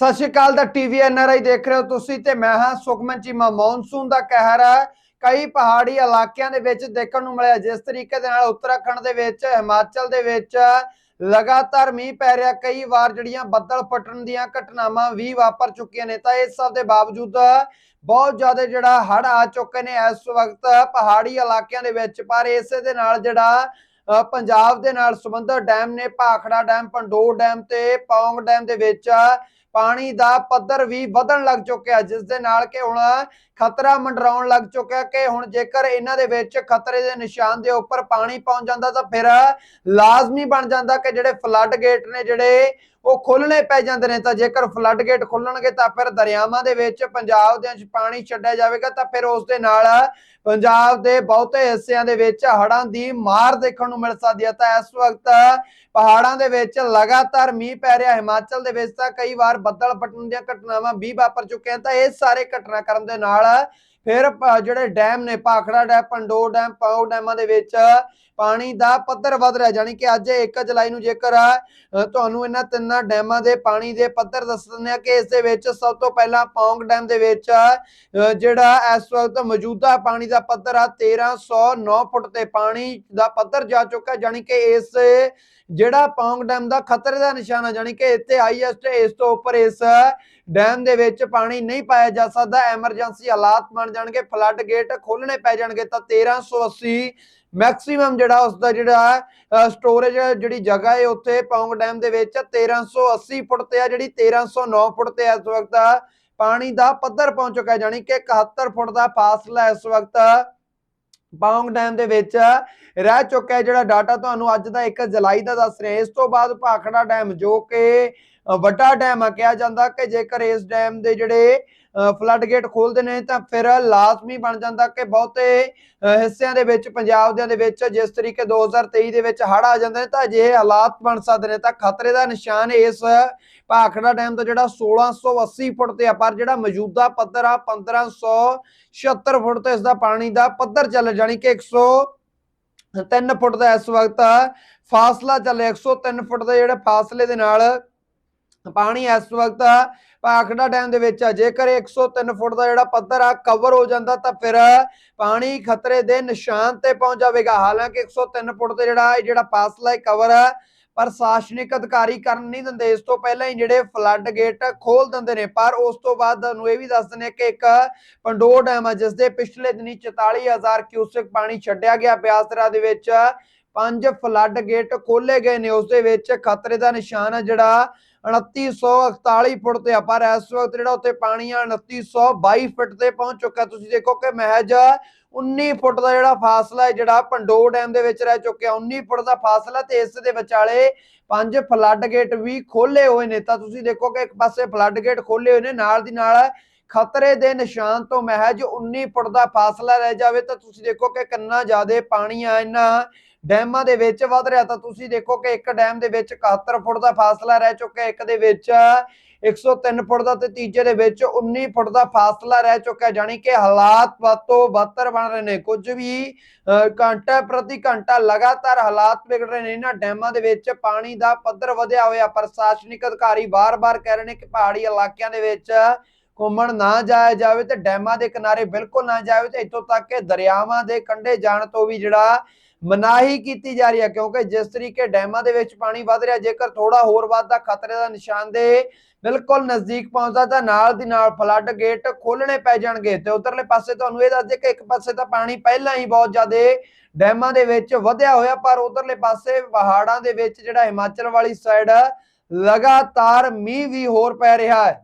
ਸਤਿ ਸ਼੍ਰੀ ਅਕਾਲ ਦਾ TV NRI ਦੇਖ ਰਹੇ ਹੋ ਤੁਸੀਂ ਤੇ ਮੈਂ ਹਾਂ ਸੁਖਮਨ ਚੀਮਾ ਮੌਨਸੂਨ ਦਾ ਕਹਿਰ ਹੈ ਕਈ ਪਹਾੜੀ ਇਲਾਕਿਆਂ ਦੇ ਵਿੱਚ ਦੇਖਣ ਨੂੰ ਮਿਲਿਆ ਜਿਸ ਤਰੀਕੇ ਦੇ ਨਾਲ ਉੱਤਰਾਖੰਡ ਦੇ ਵਿੱਚ ਹਿਮਾਚਲ ਦੇ ਵਿੱਚ ਲਗਾਤਾਰ ਮੀਂਹ ਪੈ ਰਿਹਾ ਕਈ ਵਾਰ ਜਿਹੜੀਆਂ ਬੱਦਲ ਫਟਣ ਦੀਆਂ ਘਟਨਾਵਾਂ ਵੀ ਵਾਪਰ ਚੁੱਕੀਆਂ ਨੇ ਤਾਂ ਇਸ ਸਭ ਦੇ ਬਾਵਜੂਦ ਬਹੁਤ ਜ਼ਿਆਦਾ ਜਿਹੜਾ ਹੜ ਆ ਚੁੱਕੇ ਨੇ ਇਸ ਵਕਤ ਪਹਾੜੀ ਇਲਾਕਿਆਂ ਦੇ ਵਿੱਚ ਪਰ ਇਸੇ ਦੇ ਨਾਲ ਜਿਹੜਾ ਅ, ਪੰਜਾਬ ਦੇ ਨਾਲ ਸੰਬੰਧਿਤ ਡੈਮ ਨੇ ਭਾਖੜਾ ਡੈਮ ਪੰਡੋਰ ਡੈਮ ਤੇ ਪੌਂਗ ਡੈਮ ਦੇ ਵਿੱਚ ਪਾਣੀ ਦਾ ਪੱਧਰ ਵੀ ਵਧਣ ਲੱਗ ਚੁੱਕਿਆ ਜਿਸ ਦੇ ਨਾਲ ਕਿ ਹੁਣ ਖਤਰਾ ਮੰਡਰਾਉਣ ਲੱਗ ਚੁੱਕਿਆ ਕਿ ਹੁਣ ਜੇਕਰ ਇਹਨਾਂ ਦੇ ਵਿੱਚ ਖਤਰੇ ਦੇ ਨਿਸ਼ਾਨ ਦੇ ਉੱਪਰ ਪਾਣੀ ਪਹੁੰਚ ਜਾਂਦਾ ਤਾਂ ਫਿਰ ਲਾਜ਼ਮੀ ਬਣ ਜਾਂਦਾ ਕਿ ਜਿਹੜੇ ਫਲੱਡ ਗੇਟ ਨੇ ਜਿਹੜੇ ਉਹ ਖੋਲਣੇ ਪੈ ਜਾਂਦੇ ਨੇ ਤਾਂ ਜੇਕਰ ਫਲੱਡ ਗੇਟ ਖੁੱਲਣਗੇ ਤਾਂ ਫਿਰ ਦਰਿਆਵਾਂ ਦੇ ਵਿੱਚ ਪੰਜਾਬ ਦੇ ਵਿੱਚ ਪਾਣੀ ਛੱਡਿਆ ਜਾਵੇਗਾ ਤਾਂ ਫਿਰ ਉਸ ਦੇ ਨਾਲ ਪੰਜਾਬ ਦੇ ਬਹੁਤੇ ਹਿੱਸਿਆਂ ਦੇ ਵਿੱਚ ਹੜ੍ਹਾਂ ਦੀ ਮਾਰ ਦੇਖਣ ਨੂੰ ਮਿਲ ਸਕਦੀ ਹੈ। ਤਾਂ ਇਸ ਵਕਤ ਪਹਾੜਾਂ ਦੇ ਵਿੱਚ ਲਗਾਤਾਰ ਮੀਂਹ ਪੈ ਰਿਹਾ। ਹਿਮਾਚਲ ਦੇ ਵਿੱਚ ਤਾਂ ਕਈ ਵਾਰ ਬੱਦਲ ਫਟਣ ਦੀਆਂ ਘਟਨਾਵਾਂ ਵੀ ਵਾਪਰ ਚੁੱਕੀਆਂ। ਤਾਂ ਇਹ ਸਾਰੇ ਘਟਨਾਕ੍ਰਮ ਦੇ ਨਾਲ ਫਿਰ ਜਿਹੜੇ ਡੈਮ ਨੇ, ਭਾਖੜਾ ਡੈਮ, ਪੰਡੋਰ ਡੈਮ ਪਾਉ ਡੈਮਾਂ ਦੇ ਵਿੱਚ ਪਾਣੀ ਦਾ ਪੱਧਰ ਵਧ ਰਿਹਾ ਜਾਨੀ ਕਿ ਅੱਜ 1 ਜੁਲਾਈ ਨੂੰ ਜੇਕਰ ਤੁਹਾਨੂੰ ਇਹਨਾਂ ਤਿੰਨਾਂ ਡੈਮਾਂ ਦੇ ਪਾਣੀ ਦੇ ਪੱਧਰ ਦੱਸ ਦਿੰਦੇ ਆ ਕਿ ਇਸ ਦੇ ਵਿੱਚ ਸਭ ਤੋਂ ਪਹਿਲਾਂ ਪੌਂਗ ਡੈਮ ਦੇ ਵਿੱਚ ਜਿਹੜਾ ਇਸ ਵਕਤ ਮੌਜੂਦਾ ਪਾਣੀ ਦਾ ਪੱਧਰ ਆ 1309 ਫੁੱਟ ਤੇ ਪਾਣੀ ਦਾ ਪੱਧਰ ਜਾ ਚੁੱਕਾ ਜਾਨੀ ਕਿ ਇਸ ਜਿਹੜਾ ਪੌਂਗ ਡੈਮ ਦਾ ਖਤਰੇ ਦਾ ਨਿਸ਼ਾਨ ਆ ਜਾਨੀ ਕਿ ਇੱਥੇ ਹਾਈਐਸਟ ਇਸ ਤੋਂ ਉੱਪਰ ਇਸ ਡੈਮ ਦੇ ਵਿੱਚ ਪਾਣੀ ਨਹੀਂ ਪਾਇਆ ਜਾ ਸਕਦਾ ਐਮਰਜੈਂਸੀ ਹਾਲਾਤ ਬਣ ਜਾਣਗੇ ਫਲੱਡ ਗੇਟ ਖੋਲਣੇ ਪੈ ਜਾਣਗੇ, ਤਾਂ 1380 ਮੈਕਸਿਮਮ ਜਿਹੜਾ ਉਸ ਦਾ ਜਿਹੜਾ ਸਟੋਰੇਜ ਜਿਹੜੀ ਜਗ੍ਹਾ ਹੈ ਉੱਥੇ ਪੌਂਗ ਡੈਮ ਦੇ ਵਿੱਚ 1380 ਫੁੱਟ ਤੇ ਆ, ਜਿਹੜੀ 1309 ਫੁੱਟ ਤੇ ਇਸ ਵਕਤ, ਪਾਣੀ ਦਾ ਪੱਧਰ ਪਹੁੰਚ ਚੁੱਕਾ ਹੈ ਜਾਨੀ ਕਿ 71 ਫੁੱਟ ਦਾ ਫਾਸਲਾ ਇਸ ਵਕਤ। ਪੌਂਗ ਡੈਮ ਦੇ ਵਿੱਚ ਰਹਿ ਚੁੱਕਾ ਹੈ ਜਿਹੜਾ ਡਾਟਾ ਤੁਹਾਨੂੰ ਅੱਜ ਦਾ 1 ਜੁਲਾਈ ਦਾ ਦੱਸ ਰਿਹਾ ਇਸ ਤੋਂ ਬਾਅਦ ਭਾਖੜਾ ਡੈਮ ਜੋ ਕਿ ਵੱਡਾ ਡੈਮ ਆ, ਕਿਹਾ ਜਾਂਦਾ ਕਿ ਜੇਕਰ ਇਸ ਡੈਮ ਦੇ ਜਿਹੜੇ ਫਲੱਡ ਗੇਟ ਖੋਲਦੇ ਨੇ ਤਾਂ ਫਿਰ ਲਾਜ਼ਮੀ ਬਣ ਜਾਂਦਾ ਕਿ ਬਹੁਤੇ ਹਿੱਸਿਆਂ ਦੇ ਵਿੱਚ, ਪੰਜਾਬ ਦੇ ਵਿੱਚ ਜਿਸ ਤਰੀਕੇ 2023 ਦੇ ਵਿੱਚ ਹੜ੍ਹ ਆ ਜਾਂਦੇ ਨੇ ਤਾਂ ਅਜਿਹੇ ਹਾਲਾਤ ਬਣ ਸਕਦੇ ਨੇ। ਤਾਂ ਖਤਰੇ ਦਾ ਨਿਸ਼ਾਨ ਇਸ ਭਾਖੜਾ ਡੈਮ ਦਾ ਜਿਹੜਾ 1680 ਫੁੱਟ ਤੇ ਆ, ਪਰ ਜਿਹੜਾ ਮੌਜੂਦਾ ਪੱਧਰ ਆ 1576 ਫੁੱਟ ਤੇ ਇਸ ਦਾ ਪਾਣੀ ਦਾ ਪੱਧਰ ਚੱਲ, ਜਾਣੀ ਕਿ 100 3 ਫੁੱਟ ਦਾ ਇਸ ਵਕਤ ਫਾਸਲਾ ਚੱਲੇ 103 ਫੁੱਟ ਦੇ ਜਿਹੜੇ ਫਾਸਲੇ ਦੇ ਨਾਲ ਪਾਣੀ ਇਸ ਵਕਤ ਭਾਖੜਾ ਡੈਮ ਦੇ ਵਿੱਚ ਆ। ਜੇਕਰ 103 ਫੁੱਟ ਦਾ ਜਿਹੜਾ ਪੱਧਰ ਆ ਕਵਰ ਹੋ ਜਾਂਦਾ, ਤਾਂ ਫਿਰ ਪਾਣੀ ਖਤਰੇ ਦੇ ਨਿਸ਼ਾਨ ਤੇ ਪਹੁੰਚ ਜਾਵੇਗਾ। ਹਾਲਾਂਕਿ 103 ਫੁੱਟ ਤੇ ਜਿਹੜਾ ਜਿਹੜਾ ਫਾਸਲਾ ਹੈ ਕਵਰ ਹੈ ਪ੍ਰਸ਼ਾਸਨਿਕ ਅਧਿਕਾਰੀ ਕਰਨ ਨਹੀਂ ਦਿੰਦੇ। ਇਸ ਤੋਂ ਪਹਿਲਾਂ ਹੀ ਜਿਹੜੇ ਫਲੱਡ ਗੇਟ ਖੋਲ ਦਿੰਦੇ ਨੇ। ਪਰ ਉਸ ਤੋਂ ਬਾਅਦ ਤੁਹਾਨੂੰ ਇਹ ਵੀ ਦੱਸ ਦਿੰਦੇ ਕਿ ਇੱਕ ਪੰਡੋਰ ਡੈਮ ਆ, ਜਿਸ ਦੇ ਪਿਛਲੇ ਦਿਨੀ 44000 ਕਿਊਸਿਕ ਪਾਣੀ ਛੱਡਿਆ ਗਿਆ। ਬਿਆਸਰਾ ਦੇ ਵਿੱਚ ਪੰਜ ਫਲੱਡ ਗੇਟ ਖੋਲੇ ਗਏ ਨੇ ਉਸ ਦੇ ਵਿੱਚ ਖਤਰੇ ਦਾ ਨਿਸ਼ਾਨ ਹੈ ਜਿਹੜਾ 2941 ਫੁੱਟ ਤੇ ਆ, ਪਰ ਇਸ ਵਕਤ ਜਿਹੜਾ ਉੱਥੇ ਪਾਣੀ ਆ 2922 ਫੁੱਟ ਤੇ ਪਹੁੰਚ ਚੁੱਕਾ ਤੁਸੀਂ ਦੇਖੋ ਕਿ ਮਹਿਜ 19 ਫੁੱਟ ਦਾ ਜਿਹੜਾ ਫਾਸਲਾ ਹੈ, ਜਿਹੜਾ ਪੰਡੋਰ ਡੈਮ ਦੇ ਵਿੱਚ ਰਹਿ ਚੁੱਕਿਆ 19 ਫੁੱਟ ਦਾ ਫਾਸਲਾ ਤੇ ਇਸ ਦੇ ਵਿਚਾਲੇ ਪੰਜ ਫਲੱਡ ਗੇਟ ਵੀ ਖੋਲੇ ਹੋਏ ਨੇ। ਤਾਂ ਤੁਸੀਂ ਦੇਖੋ ਕਿ ਇੱਕ ਪਾਸੇ ਫਲੱਡ ਗੇਟ ਖੋਲੇ ਹੋਏ ਨੇ, ਨਾਲ ਦੀ ਨਾਲ ਖਤਰੇ ਦੇ ਨਿਸ਼ਾਨ ਤੋਂ ਮਹਿਜ 19 ਫੁੱਟ ਦਾ ਫਾਸਲਾ ਰਹਿ ਜਾਵੇ। ਤਾਂ ਤੁਸੀਂ ਦੇਖੋ ਕਿ ਕਿੰਨਾ ਜ਼ਿਆਦਾ ਪਾਣੀ ਆ ਇਹਨਾਂ ਡੈਮਾਂ ਦੇ ਵਿੱਚ ਵੱਧ ਰਿਹਾ ਤਾਂ ਤੁਸੀਂ ਦੇਖੋ ਕਿ ਇੱਕ ਡੈਮ ਦੇ ਵਿੱਚ 71 ਫੁੱਟ ਦਾ ਫਾਸਲਾ ਰਹਿ ਚੁੱਕਾ ਇੱਕ ਦੇ ਵਿੱਚ 103 ਫੁੱਟ ਦਾ ਤੇ ਤੀਜੇ ਦੇ ਵਿੱਚ 19 ਫੁੱਟ ਦਾ ਫਾਸਲਾ ਰਹਿ ਚੁੱਕਾ ਜਾਨੀ ਕਿ ਹਾਲਾਤ ਵੱਧ ਤੋਂ ਬਣ ਰਹੇ ਨੇ। ਕੁਝ ਵੀ ਘੰਟਾ ਪ੍ਰਤੀ ਘੰਟਾ ਲਗਾਤਾਰ ਹਾਲਾਤ ਵਿਗੜ ਰਹੇ ਨੇ। ਇਹਨਾਂ ਡੈਮਾਂ ਦੇ ਵਿੱਚ ਪਾਣੀ ਦਾ ਪੱਧਰ ਵਧਿਆ ਹੋਇਆ ਪ੍ਰਸ਼ਾਸਨਿਕ ਅਧਿਕਾਰੀ ਬਾਰ-ਬਾਰ ਕਹਿ ਰਹੇ ਨੇ ਕਿ ਪਹਾੜੀ ਇਲਾਕਿਆਂ ਦੇ ਵਿੱਚ ਘੁੰਮਣ ਨਾ ਜਾਇਆ ਜਾਵੇ ਤੇ ਡੈਮਾਂ ਦੇ ਕਿਨਾਰੇ ਬਿਲਕੁਲ ਨਾ ਜਾਵੇ ਤੇ ਇੱਥੋਂ ਤੱਕ ਕਿ ਦਰਿਆਵਾਂ ਦੇ ਕੰਢੇ ਜਾਣ ਤੋਂ ਵੀ ਜਿਹੜਾ ਮਨਾਹੀ ਕੀਤੀ ਜਾ ਰਹੀ ਹੈ, ਕਿਉਂਕਿ ਜਿਸ ਤਰੀਕੇ ਡੈਮਾਂ ਦੇ ਵਿੱਚ ਪਾਣੀ ਵੱਧ ਰਿਹਾ, ਜੇਕਰ ਥੋੜਾ ਹੋਰ ਵੱਧਦਾ ਖਤਰੇ ਦਾ ਨਿਸ਼ਾਨ ਦੇ ਬਿਲਕੁਲ ਨਜ਼ਦੀਕ ਪਹੁੰਚਦਾ ਤਾਂ ਨਾਲ ਦੀ ਨਾਲ ਫਲੱਡ ਗੇਟ ਖੋਲਣੇ ਪੈ ਜਾਣਗੇ। ਤੇ ਉਧਰਲੇ ਪਾਸੇ ਤੁਹਾਨੂੰ ਇਹ ਦੱਸ ਦੇ ਕਿ ਇੱਕ ਪਾਸੇ ਤਾਂ ਪਾਣੀ ਪਹਿਲਾਂ ਹੀ ਬਹੁਤ ਜ਼ਿਆਦਾ ਡੈਮਾਂ ਦੇ ਵਿੱਚ ਵਧਿਆ ਹੋਇਆ, ਪਰ ਉਧਰਲੇ ਪਾਸੇ ਪਹਾੜਾਂ ਦੇ ਵਿੱਚ ਜਿਹੜਾ ਹਿਮਾਚਲ ਵਾਲੀ ਸਾਈਡ ਲਗਾਤਾਰ ਮੀਂਹ ਵੀ ਹੋਰ ਪੈ ਰਿਹਾ ਹੈ।